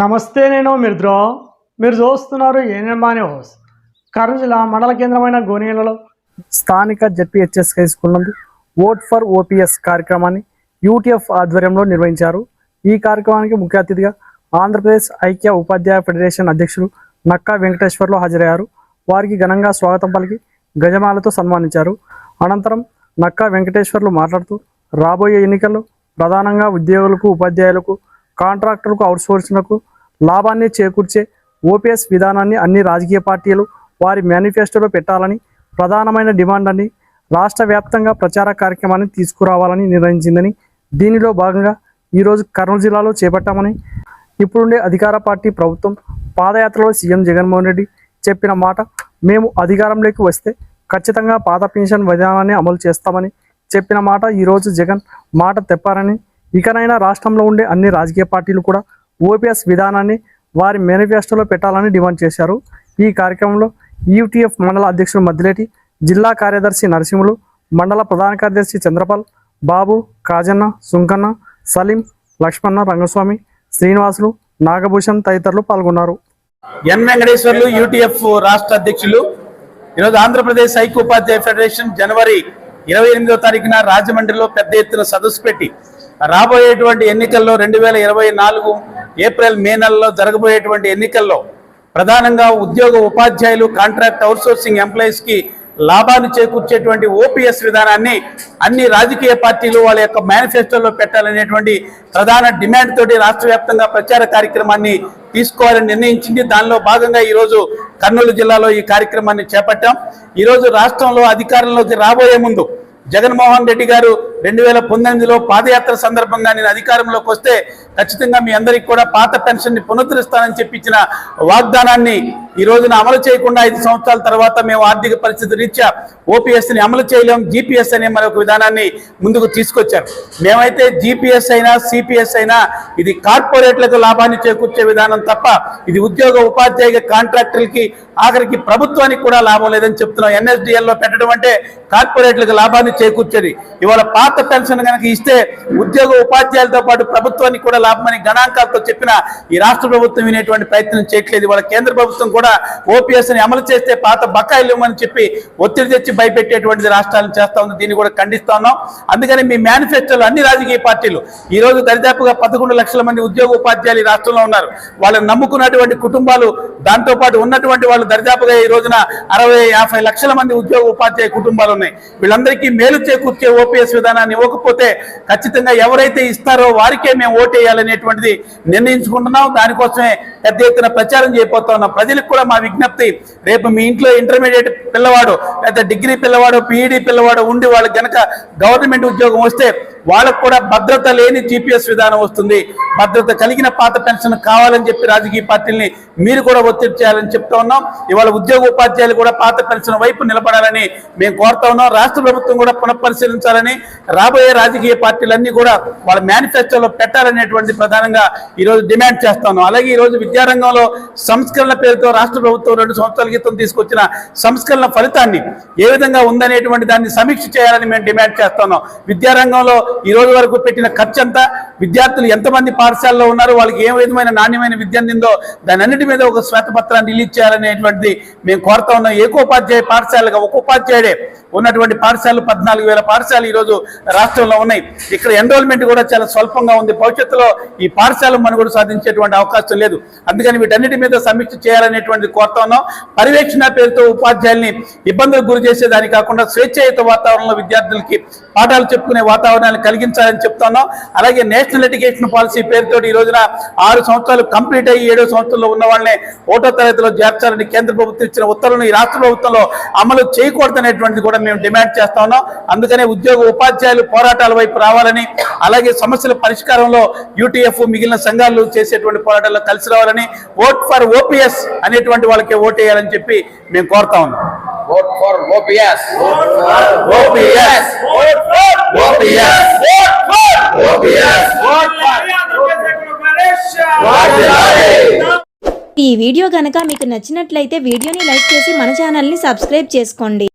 నమస్తే నేను మిర్ద్రో. మీరు చూస్తున్నారు ఏనేమాని హౌస్ కర్నూలు జిల్లా మండల కేంద్రమైన గోనీలలో స్థానిక జెడ్పీహెచ్ఎస్ హై స్కూల్ నందు ఓట్ ఫర్ ఓపీఎస్ కార్యక్రమాన్ని యూటీఎఫ్ ఆధ్వర్యంలో నిర్వహించారు. ఈ కార్యక్రమానికి ముఖ్య అతిథిగా ఆంధ్రప్రదేశ్ ఐక్య ఉపాధ్యాయ ఫెడరేషన్ అధ్యక్షులు నక్కా వెంకటేశ్వర్లు హాజరయ్యారు. వారికి ఘనంగా స్వాగతం పలికి గజమాలతో సన్మానించారు. అనంతరం నక్కా వెంకటేశ్వర్లు మాట్లాడుతూ రాబోయే ఎన్నికల్లో ప్రధానంగా ఉద్యోగులకు ఉపాధ్యాయులకు కాంట్రాక్టర్లకు అవుట్సోర్సింగ్లకు లాభాన్ని చేకూర్చే ఓపీఎస్ విధానాన్ని అన్ని రాజకీయ పార్టీలు వారి మేనిఫెస్టోలో పెట్టాలని ప్రధానమైన డిమాండ్ అని రాష్ట్ర వ్యాప్తంగా ప్రచార కార్యక్రమాన్ని తీసుకురావాలని నిర్ణయించిందని దీనిలో భాగంగా ఈరోజు కర్నూలు జిల్లాలో చేపట్టామని ఇప్పుడుండే అధికార పార్టీ ప్రభుత్వం పాదయాత్రలో సీఎం జగన్మోహన్ రెడ్డి చెప్పిన మాట మేము అధికారంలోకి వస్తే ఖచ్చితంగా పాత పెన్షన్ విధానాన్ని అమలు చేస్తామని చెప్పిన మాట ఈరోజు జగన్ మాట తెప్పారని. ఇకనైనా రాష్ట్రంలో ఉండే అన్ని రాజకీయ పార్టీలు కూడా ఓపీఎస్ విధానాన్ని వారి మేనిఫెస్టోలో పెట్టాలని డిమాండ్ చేశారు. ఈ కార్యక్రమంలో యూటీఎఫ్ మండల అధ్యక్షులు మద్దిలేటి జిల్లా కార్యదర్శి నరసింహులు మండల ప్రధాన కార్యదర్శి చంద్రపాల్ బాబు కాజన్న సుంకన్న సలీం లక్ష్మణ రంగస్వామి శ్రీనివాసులు నాగభూషణ్ తదితరులు పాల్గొన్నారు. ఎన్ వెంకటేశ్వర్లు యూటీఎఫ్ రాష్ట్ర అధ్యక్షులు ఈరోజు ఆంధ్రప్రదేశ్ ఐక్య ఉపాధ్యాయ ఫెడరేషన్ జనవరి ఇరవై ఎనిమిదో తారీఖున రాజమండ్రిలో పెద్ద ఎత్తున సదస్సు పెట్టి రాబోయేటువంటి ఎన్నికల్లో రెండు వేల ఇరవై నాలుగు ఏప్రిల్ మే నెలలో జరగబోయేటువంటి ఎన్నికల్లో ప్రధానంగా ఉద్యోగ ఉపాధ్యాయులు కాంట్రాక్ట్ అవుట్సోర్సింగ్ సోర్సింగ్కి లాభాన్ని చేకూర్చేటువంటి ఓపీఎస్ విధానాన్ని అన్ని రాజకీయ పార్టీలు వాళ్ళ యొక్క మేనిఫెస్టోలో పెట్టాలనేటువంటి ప్రధాన డిమాండ్ తోటి రాష్ట్ర వ్యాప్తంగా ప్రచార కార్యక్రమాన్ని తీసుకోవాలని నిర్ణయించింది. దానిలో భాగంగా ఈరోజు కర్నూలు జిల్లాలో ఈ కార్యక్రమాన్ని చేపట్టాం. ఈరోజు రాష్ట్రంలో అధికారంలోకి రాబోయే ముందు జగన్మోహన్ రెడ్డి గారు రెండు వేల పంతొమ్మిదిలో పాదయాత్ర సందర్భంగా నేను అధికారంలోకి వస్తే ఖచ్చితంగా మీ అందరికి కూడా పాత పెన్షన్ని పునరుద్ధరిస్తానని చెప్పించిన వాగ్దానాన్ని ఈ రోజున అమలు చేయకుండా ఐదు సంవత్సరాల తర్వాత మేము ఆర్థిక పరిస్థితి రీత్యా ఓపీఎస్ని అమలు చేయలేం జీపీఎస్ అనే మరొక విధానాన్ని ముందుకు తీసుకొచ్చారు. మేమైతే జీపీఎస్ అయినా సిపిఎస్ అయినా ఇది కార్పొరేట్లకు లాభాన్ని చేకూర్చే విధానం తప్ప ఇది ఉద్యోగ ఉపాధ్యాయ కాంట్రాక్టర్లకి ఆఖరికి ప్రభుత్వానికి కూడా లాభం లేదని చెప్తున్నాం. ఎన్ఎస్డిఎల్లో పెట్టడం అంటే కార్పొరేట్లకు లాభాన్ని చేకూర్చేది ఇవాళ పాత పెన్షన్ కనుక ఇస్తే ఉద్యోగ ఉపాధ్యాయులతో పాటు ప్రభుత్వానికి కూడా లాభమని గణాంకాలతో చెప్పిన ఈ రాష్ట్ర ప్రభుత్వం వినేటువంటి ప్రయత్నం చేయట్లేదు. ఇవాళ కేంద్ర ప్రభుత్వం కూడా ఓపీఎస్ని అమలు చేస్తే పాత బకాయిలు ఇవ్వమని చెప్పి ఒత్తిడి తెచ్చి భయపెట్టేటువంటిది రాష్ట్రాలను చేస్తా ఉంది. దీన్ని కూడా ఖండిస్తా ఉన్నాం. అందుకని మీ మేనిఫెస్టోలో అన్ని రాజకీయ పార్టీలు ఈ రోజు దరిదాపుగా పదకొండు లక్షల మంది ఉద్యోగ ఉపాధ్యాయులు రాష్ట్రంలో ఉన్నారు. వాళ్ళని నమ్ముకున్నటువంటి కుటుంబాలు దాంతో పాటు ఉన్నటువంటి వాళ్ళు దరిదాపుగా ఈ రోజున అరవై యాభై లక్షల మంది ఉద్యోగ ఉపాధ్యాయ కుటుంబాలు ఉన్నాయి. వీళ్ళందరికీ మేలు చేకూర్చే ఓపీఎస్ విధానాన్ని ఇవ్వకపోతే ఖచ్చితంగా ఎవరైతే ఇస్తారో వారికే మేము ఓటేయాలనేటువంటిది నిర్ణయించుకుంటున్నాం. దానికోసమే పెద్ద ఎత్తున ప్రచారం చేయబోతా ఉన్నాం. ప్రజలకు కూడా మా విజ్ఞప్తి రేపు మీ ఇంట్లో ఇంటర్మీడియట్ పిల్లవాడు లేదా డిగ్రీ పిల్లవాడు పీఈడీ పిల్లవాడు ఉండి వాళ్ళకి గనక గవర్నమెంట్ ఉద్యోగం వస్తే వాళ్ళకు కూడా భద్రత లేని జీపీఎస్ విధానం వస్తుంది. భద్రత కలిగిన పాత పెన్షన్ కావాలని చెప్పి రాజకీయ పార్టీల్ని మీరు కూడా ఒత్తిడి చేయాలని చెప్తా ఉన్నాం. ఇవాళ ఉద్యోగ ఉపాధ్యాయులు కూడా పాత పెన్షన్ వైపు నిలబడాలని మేము కోరుతా ఉన్నాం. రాష్ట్ర ప్రభుత్వం కూడా పునఃపరిశీలించాలని రాబోయే రాజకీయ పార్టీలన్నీ కూడా వాళ్ళ మేనిఫెస్టోలో పెట్టాలనేటువంటి ప్రధానంగా ఈరోజు డిమాండ్ చేస్తా ఉన్నాం. అలాగే ఈరోజు విద్యారంగంలో సంస్కరణ పేరుతో రాష్ట్ర ప్రభుత్వం రెండు సంవత్సరాల క్రితం తీసుకొచ్చిన సంస్కరణ ఫలితాన్ని ఏ విధంగా ఉందనేటువంటి దాన్ని సమీక్ష చేయాలని మేము డిమాండ్ చేస్తున్నాం విద్యారంగంలో ఈ రోజు వరకు పెట్టిన ఖర్చు అంతా విద్యార్థులు ఎంతమంది పాఠశాలలో ఉన్నారు వాళ్ళకి ఏ విధమైన నాణ్యమైన విద్య అందిందో దాని అన్నిటి మీద ఒక శ్వేతపత్రాన్ని రిలీజ్ చేయాలనేటువంటిది మేము కోరుతా ఉన్నాం. ఏకోపాధ్యాయ పాఠశాలగా ఒక ఉపాధ్యాయుడే ఉన్నటువంటి పాఠశాలలు పద్నాలుగు వేల పాఠశాలలు ఈ రోజు రాష్ట్రంలో ఉన్నాయి. ఇక్కడ ఎన్రోల్మెంట్ కూడా చాలా స్వల్పంగా ఉంది. భవిష్యత్తులో ఈ పాఠశాల మనుగడ సాధించేటువంటి అవకాశం లేదు. అందుకని వీటన్నిటి మీద సమీక్ష చేయాలనేటువంటిది కోరుతా ఉన్నాం. పర్యవేక్షణ పేరుతో ఉపాధ్యాయుల్ని ఇబ్బందులకు గురి చేసేదాని కాకుండా స్వేచ్ఛాయుత వాతావరణంలో విద్యార్థులకి పాఠాలు చెప్పుకునే వాతావరణాన్ని కలిగించాలని చెప్తున్నాం అలాగే నేషనల్ ఎడ్యుకేషన్ పాలసీ పేరుతో ఈ రోజున ఆరు సంవత్సరాలు కంప్లీట్ అయ్యి ఏడో సంవత్సరంలో ఉన్న వాళ్ళని ఒకటో తరగతిలో చేర్చాలని కేంద్ర ప్రభుత్వం ఇచ్చిన ఉత్తర్వులను ఈ రాష్ట్ర ప్రభుత్వంలో అమలు చేయకూడదనేటువంటిది కూడా మేము డిమాండ్ చేస్తా ఉన్నాం. అందుకనే ఉద్యోగ ఉపాధ్యాయులు పోరాటాల వైపు రావాలని అలాగే సమస్యల పరిష్కారంలో యూటీఎఫ్ మిగిలిన సంఘాలు చేసేటువంటి పోరాటాల్లో కలిసి రావాలని ఓట్ ఫర్ ఓపీఎస్ అనేటువంటి వాళ్ళకి ఓటేయాలని చెప్పి మేము కోరుతా ఉన్నాం. Vote for OPS. OPS OPS OPS ఈ వీడియో గనక మీకు నచ్చినట్లయితే వీడియోని లైక్ చేసి మన ఛానల్ని సబ్స్క్రైబ్ చేసుకోండి.